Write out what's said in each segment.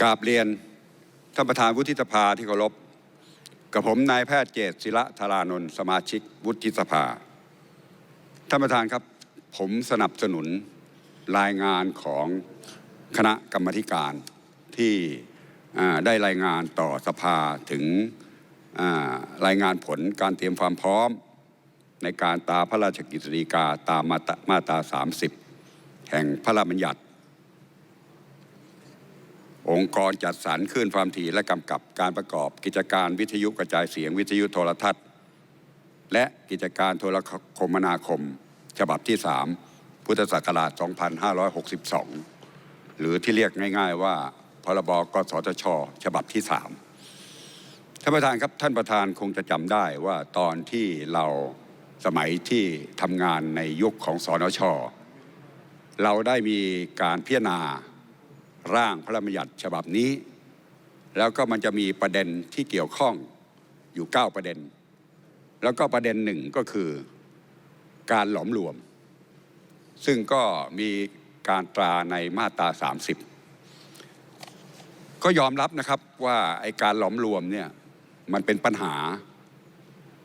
กราบเรียนท่านประธานวุฒิสภาที่เคารพกับผมนายแพทย์เจตศิระธารานนท์สมาชิกวุฒิสภา ท่านประธานครับ ผมสนับสนุนรายงานของคณะกรรมธิการที่ได้รายงานต่อสภาถึงรายงานผลการเตรียมความพร้อม ในการตาพระราชกฤษฎีกาตามาตามาตรา30 แห่งพระราชบัญญัติ องค์กรจัดสรรคลื่นความถี่และกำกับการประกอบกิจการวิทยุกระจายเสียงวิทยุโทรทัศน์ และกิจการโทรคมนาคม ฉบับที่ 3 พุทธศักราช 2562 หรือที่เรียกง่าย ๆ ว่าพรบกสทช ฉบับที่ 3 ท่านประธานครับท่านประธานคงจะจำได้ว่าตอนที่เราสมัยที่ทำงานในยุคของสอนช เราได้มีการพิจารณา ร่างพระราชบัญญัติฉบับนี้ แล้วก็มันจะมีประเด็นที่เกี่ยวข้องอยู่ 9 ประเด็น แล้วก็ประเด็นหนึ่งก็คือการหลอมรวม ซึ่งก็มีการตราในมาตรา 30 ก็ยอมรับนะครับว่าไอการหลอมรวมเนี่ยมันเป็นปัญหา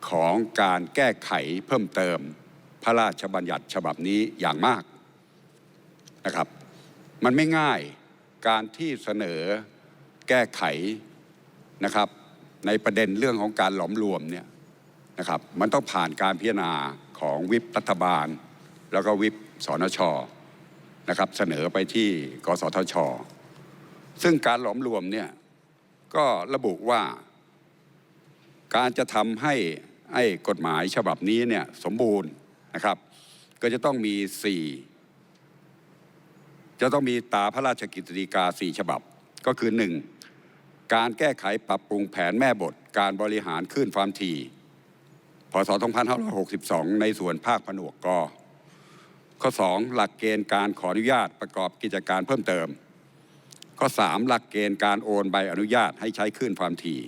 ของการแก้ไขเพิ่มเติมพระราชบัญญัติฉบับนี้อย่างมากนะครับ มันไม่ง่าย การที่เสนอแก้ไขนะครับ ในประเด็นเรื่องของการหลอมรวมเนี่ยนะครับ มันต้องผ่านการพิจารณาของวิปรัฐบาล แล้วก็วิปสนชนะครับ เสนอไปที่กสทช ซึ่งการหลอมรวมเนี่ยก็ระบุว่าการจะทำให้ไอ้กฎหมายฉบับนี้เนี่ยสมบูรณ์นะครับ ก็จะต้องมี4 จะต้องมีตาพระราชกิจฎีกา4ฉบับ ก็คือ 1. การแก้ไขปรับปรุงแผนแม่บท การบริหารคลื่นความถี่พศ 2562 ในส่วนภาคผนวกกข้อ 2. หลักเกณฑ์การขออนุญาตประกอบกิจการเพิ่มเติม ข้อ 3. หลักเกณฑ์การโอนใบอนุญาตให้ใช้คลื่นความถี่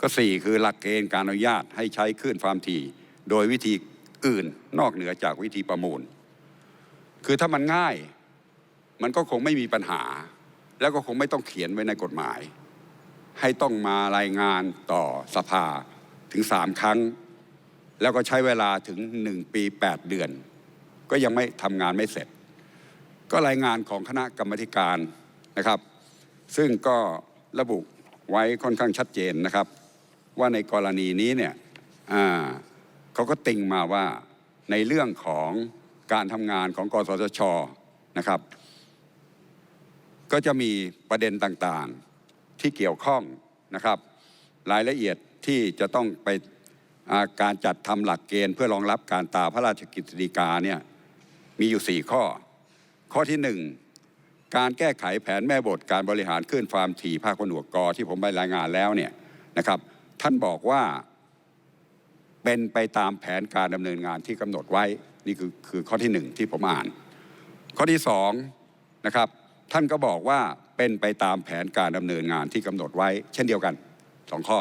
ก็สี่คือหลักเกณฑ์การอนุญาตให้ใช้คลื่นความถี่ โดยวิธีอื่นนอกเหนือจากวิธีประมูล คือถ้ามันง่าย มันก็คงไม่มีปัญหา แล้วก็คงไม่ต้องเขียนไว้ในกฎหมาย ให้ต้องมารายงานต่อสภาถึงสามครั้ง แล้วก็ใช้เวลาถึงหนึ่งปีแปดเดือน ก็ยังไม่ทำงานไม่เสร็จ ก็รายงานของคณะกรรมการนะครับ ซึ่งก็ระบุไว้ค่อนข้างชัดเจนนะครับ ว่าในกรณีนี้เนี่ยเขาก็ติงมาว่าในเรื่องของการทำงานของกสทชนะครับ ก็จะมีประเด็นต่างๆที่เกี่ยวข้องนะครับ รายละเอียดที่จะต้องไปาการจัดทำหลักเกณฑ์ เพื่อรองรับการตาพระราชกิจสีกาเนี่ยมีอยู่ 4 ข้อ ข้อที่ 1 การแก้ไขแผนแม่บทการบริหารคลื่นความถี่ภาคผนวกกอที่ผมไปรายงานแล้วเนี่ยนะครับ ท่านบอกว่าเป็นไปตามแผนการดำเนินงานที่กำหนดไว้ นี่คือคือข้อที่หนึ่งที่ผมอ่าน ข้อที่สองนะครับ ท่านก็บอกว่าเป็นไปตามแผนการดำเนินงานที่กำหนดไว้ เช่นเดียวกันสองข้อ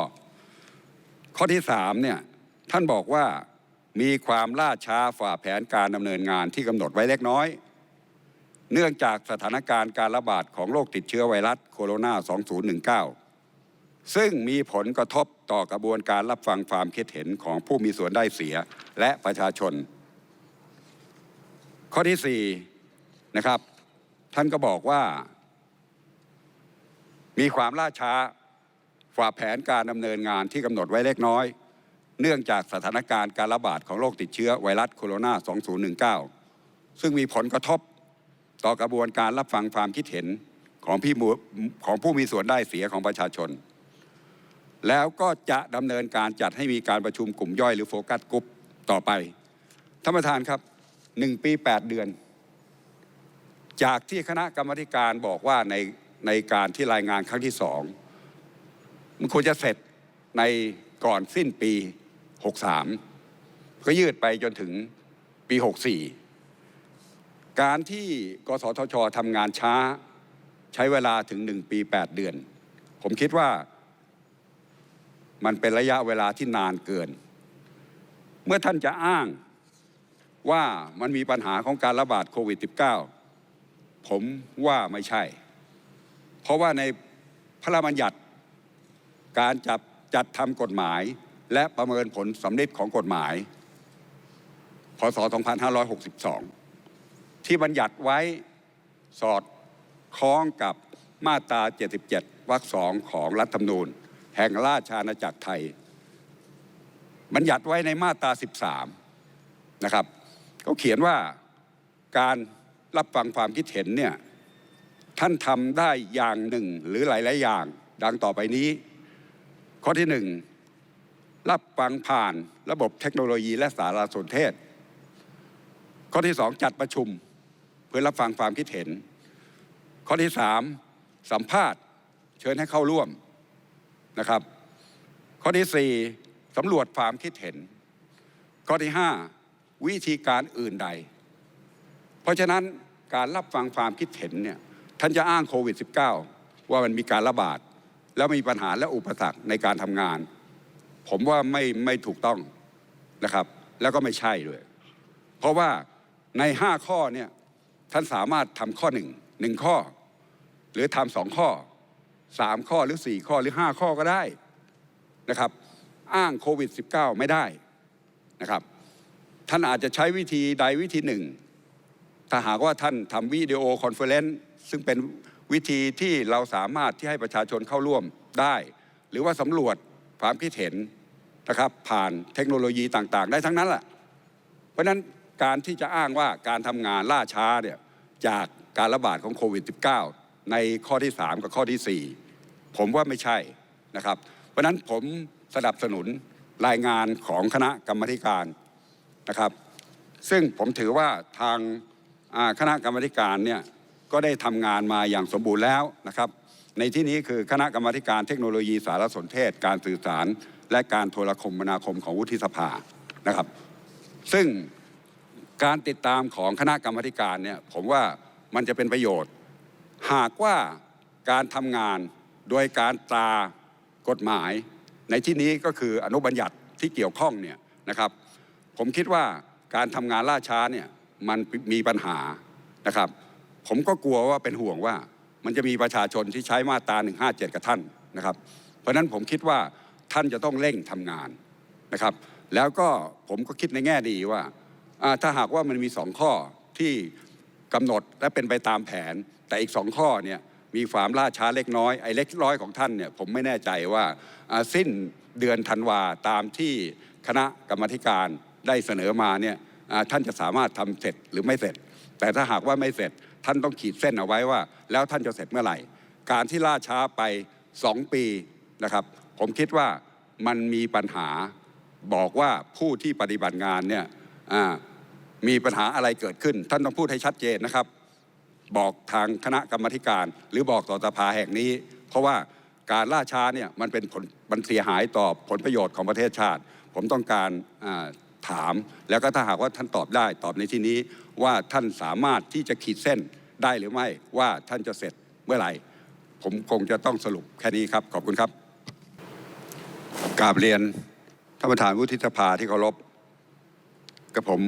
ข้อที่สามเนี่ยท่านบอกว่ามีความล่าช้าฝ่าแผนการดำเนินงานที่กำหนดไว้เล็กน้อย เนื่องจากสถานการณ์การระบาดของโรคติดเชื้อไวรัสโคโรนา 2019 ซึ่งมีผลกระทบต่อกระบวนการรับฟังความคิดเห็นของผู้มีส่วนได้เสียและประชาชน ข้อที่4นะครับ ท่านก็บอกว่า มีความล่าช้าฝ่าแผนการดำเนินงานที่กำหนดไว้เล็กน้อย เนื่องจากสถานการณ์การระบาดของโรคติดเชื้อไวรัสโคโรนา 2019 ซึ่งมีผลกระทบต่อกระบวนการรับฟังความคิดเห็นของพี่ของผู้มีส่วนได้เสียของประชาชน แล้วก็จะดำเนินการจัดให้มีการประชุมกลุ่มย่อยหรือโฟกัสกลุ่มต่อไปท่านประธานครับหนึ่งปีแปดเดือน จากที่คณะกรรมการบอกว่าในในการที่รายงานครั้งที่สองมันควรจะเสร็จในก่อนสิ้นปี 63 ก็ยืดไปจนถึงปี 64 การที่กสทชทำงานช้าใช้เวลาถึง 1 ปี 8 เดือน ผมคิดว่ามันเป็นระยะเวลาที่นานเกิน เมื่อท่านจะอ้างว่ามันมีปัญหาของการระบาดโควิด -19 ผมว่าไม่ใช่ เพราะว่าในพระราชบัญญัติการจับจัดทำกฎหมาย และประเมินผลสำเร็จของกฎหมาย พศ 2562 ที่บัญญัติไว้สอดคล้องกับมาตรา 77 วรรคสองของรัฐธรรมนูญ แห่งราชอาณาจักรไทย บัญญัติไว้ในมาตรา 13 นะครับเขาเขียนว่าการ รับฟังความคิดเห็นเนี่ยท่านทำได้อย่างหนึ่งหรือหลาย ๆ อย่าง ดังต่อไปนี้ ข้อที่หนึ่งรับฟังผ่านระบบเทคโนโลยีและสารสนเทศ ข้อที่สองจัดประชุมเพื่อรับฟังความคิดเห็น ข้อที่สามสัมภาษณ์ เชิญให้เข้าร่วมนะครับ ข้อที่สี่สำรวจความคิดเห็น ข้อที่ห้าวิธีการอื่นใด เพราะฉะนั้นการรับฟังความคิดเห็นเนี่ยท่านจะอ้างโควิด -19 ว่ามันมีการระบาด แล้วมีปัญหาและอุปสรรคในการทำงาน ผมว่าไม่ไม่ถูกต้องนะครับ แล้วก็ไม่ใช่ด้วย เพราะว่าใน 5 ข้อเนี่ยท่านสามารถทำข้อหนึ่งหนึ่งข้อ หรือทำสองข้อสามข้อหรือสี่ข้อหรือห้าข้อก็ได้นะครับ อ้างโควิด -19 ไม่ได้นะครับ ท่านอาจจะใช้วิธีใดวิธีหนึ่ง ถ้าหากว่าท่านทำวิดีโอคอนเฟอเรนซ์ซึ่งเป็นวิธีที่เราสามารถที่ให้ประชาชนเข้าร่วมได้ หรือว่าสำรวจความคิดเห็นนะครับผ่านเทคโนโลยีต่างๆ ได้ทั้งนั้นแหละเพราะนั้นการที่จะอ้างว่าการทำงานล่าช้าเนี่ยจากการระบาดของโควิด -19 ในข้อที่ 3 กับข้อที่ 4 ผมว่าไม่ใช่นะครับ เพราะนั้นผมสนับสนุนรายงานของคณะกรรมการนะครับ ซึ่งผมถือว่าทาง คณะกรรมการเนี่ยก็ได้ทำงานมาอย่างสมบูรณ์แล้วนะครับ ในที่นี้คือคณะกรรมการเทคโนโลยีสารสนเทศ การสื่อสาร และการโทรคมนาคมของวุฒิสภานะครับ ซึ่งการติดตามของคณะกรรมการเนี่ยผมว่ามันจะเป็นประโยชน์ หากว่าการทำงานโดยการตรากฎหมาย ในที่นี้ก็คืออนุบัญญัติที่เกี่ยวข้องเนี่ยนะครับ ผมคิดว่าการทำงานล่าช้าเนี่ย มันมีปัญหานะครับ ผมก็กลัวว่าเป็นห่วงว่ามันจะมีประชาชนที่ใช้มาตรา157 กับท่านนะครับ เพราะฉะนั้นผมคิดว่าท่านจะต้องเร่งทำงานนะครับ แล้วก็ผมก็คิดในแง่ดีว่าถ้าหากว่ามันมีสองข้อที่กำหนดและเป็นไปตามแผน แต่อีกสองข้อเนี่ยมีความล่าช้าเล็กน้อยไอ้เล็กน้อยของท่านเนี่ยผมไม่แน่ใจว่าสิ้นเดือนธันวาตามที่คณะกรรมธิการได้เสนอมาเนี่ย ท่านจะสามารถทำเสร็จหรือไม่เสร็จ แต่ถ้าหากว่าไม่เสร็จท่านต้องขีดเส้นเอาไว้ว่า แล้วท่านจะเสร็จเมื่อไหร่ การที่ล่าช้าไปสองปีนะครับ ผมคิดว่ามันมีปัญหาบอกว่าผู้ที่ปฏิบัติงานเนี่ยมีปัญหาอะไรเกิดขึ้น ท่านต้องพูดให้ชัดเจนนะครับ บอกทางคณะกรรมธิการหรือบอกต่อสภาแห่งนี้ เพราะว่าการล่าช้าเนี่ยมันเป็นผลมันเสียหายต่อผลประโยชน์ของประเทศชาติ ผมต้องการ ถาม แล้วก็ถ้าหากว่าท่านตอบได้ตอบในที่นี้ว่าท่านสามารถที่จะขีดเส้นได้หรือไม่ว่าท่านจะเสร็จเมื่อไหร่ ผมคงจะต้องสรุปแค่นี้ครับขอบคุณครับกราบเรียนท่านประธานวุฒิสภาที่เคารพกับผม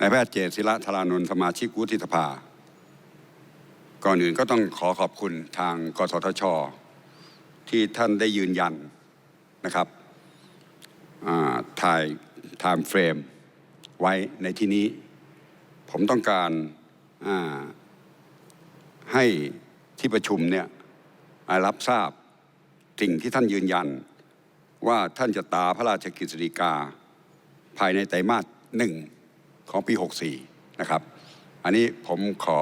นายแพทย์เจตศิระธารานนท์สมาชิกวุฒิสภา ก่อนอื่นก็ต้องขอขอบคุณทางกสทช ที่ท่านได้ยืนยันนะครับถ่าย ไทม์เฟรมไว้ในที่นี้ ผมต้องการาให้ที่ประชุมเนี่ยรับทราบสิ่งที่ท่านยืนยัน ว่าท่านจะตาพระราชกฤษฎีกา ภายในไตรมาสหนึ่งของปี 64 นะครับ อันนี้ผมขอ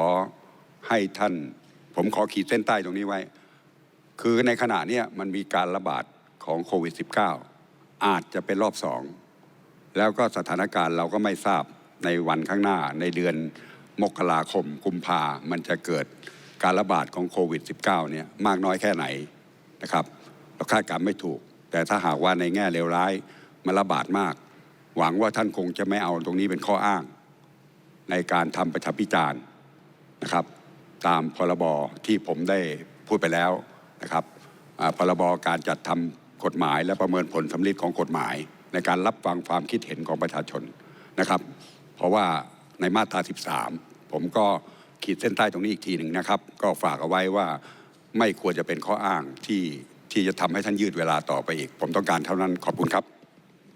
ให้ท่าน ผมขอขีดเส้นใต้ตรงนี้ไว้ คือในขณะเนี้ยมันมีการระบาดของโควิด -19 อาจจะเป็นรอบสอง แล้วก็สถานการณ์เราก็ไม่ทราบในวันข้างหน้าในเดือนมกราคมกุมภามันจะเกิดการระบาดของโควิด -19 เนี่ยมากน้อยแค่ไหนนะครับเราคาดการณ์ไม่ถูก แต่ถ้าหากว่าในแง่เลวร้ายมันระบาดมาก หวังว่าท่านคงจะไม่เอาตรงนี้เป็นข้ออ้าง ในการทำประชาพิจารณ์นะครับ ตามพรบที่ผมได้พูดไปแล้วนะครับพรบการจัดทำกฎหมายและประเมินผลสำลิดของกฎหมาย ในการรับฟังความคิดเห็นของประชาชนนะครับ เพราะว่าในมาตรา 13 ผมก็ขีดเส้นใต้ตรงนี้อีกทีหนึ่งนะครับ ก็ฝากเอาไว้ว่าไม่ควรจะเป็นข้ออ้างที่ที่จะทำให้ท่านยืดเวลาต่อไปอีก ผมต้องการเท่านั้นขอบคุณครับ